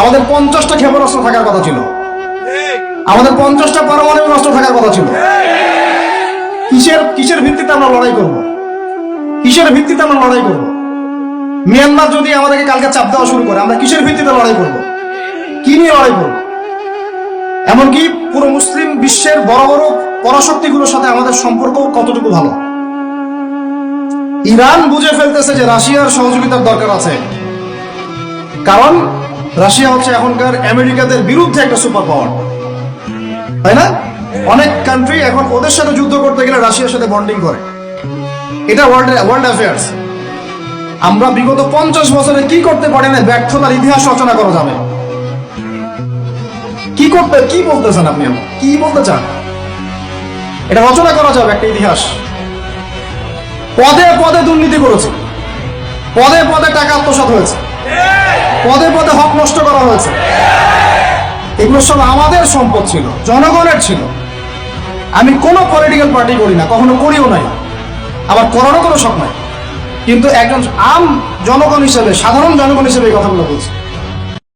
আমাদের পঞ্চাশটা ক্ষেপণাস্ত্র থাকার কথা ছিল। আমাদের পঞ্চাশটা পারমাণবিক অস্ত্র থাকার কথা ছিল। কিসের কিসের ভিত্তিতে আমরা লড়াই করব? কিসের ভিত্তিতে আমরা লড়াই করব? মিয়ানমার যদি আমাদেরকে কালকে চাপ দেওয়া শুরু করে, আমরা কিসের ভিত্তিতে লড়াই করব? কি নিয়ে লড়াই করব? এমনকি পুরো মুসলিম বিশ্বের বড় বড় পরাশক্তিগুলোর সাথে আমাদের সম্পর্ক কতটুকু ভালো? ইরান বুঝে ফেলতেছে যে রাশিয়ার সহযোগিতার দরকার আছে। কারণ রাশিয়া হচ্ছে এখনকার আমেরিকাদের বিরুদ্ধে একটা সুপার পাওয়ার তাই না? অনেক কান্ট্রি এখন ওদের সাথে যুদ্ধ করতে গেলে রাশিয়ার সাথে বন্ডিং করে। এটা ওয়ার্ল্ড ওয়ার্ল্ড অ্যাফেয়ার্স আমরা বিগত পঞ্চাশ বছরে কি করতে পারি না ব্যর্থতার ইতিহাস রচনা করা যাবে। কি করতে, কি বলতে চান আপনি কি বলতে চান? এটা রচনা করা যাবে একটা ইতিহাস। পদে পদে দুর্নীতি করেছে। পদে পদে টাকা আত্মসাৎ হয়েছে। পদে পদে হক নষ্ট করা হয়েছে। এগুলো সব আমাদের সম্পদ ছিল, জনগণের ছিল। আমি কোনো পলিটিক্যাল পার্টি করি না, কখনো করিও নাই। আবার করারও কোনো শখ নাই। কিন্তু একজন আম জনগণ হিসেবে, সাধারণ জনগণ হিসেবে এই কথাগুলো বলছি।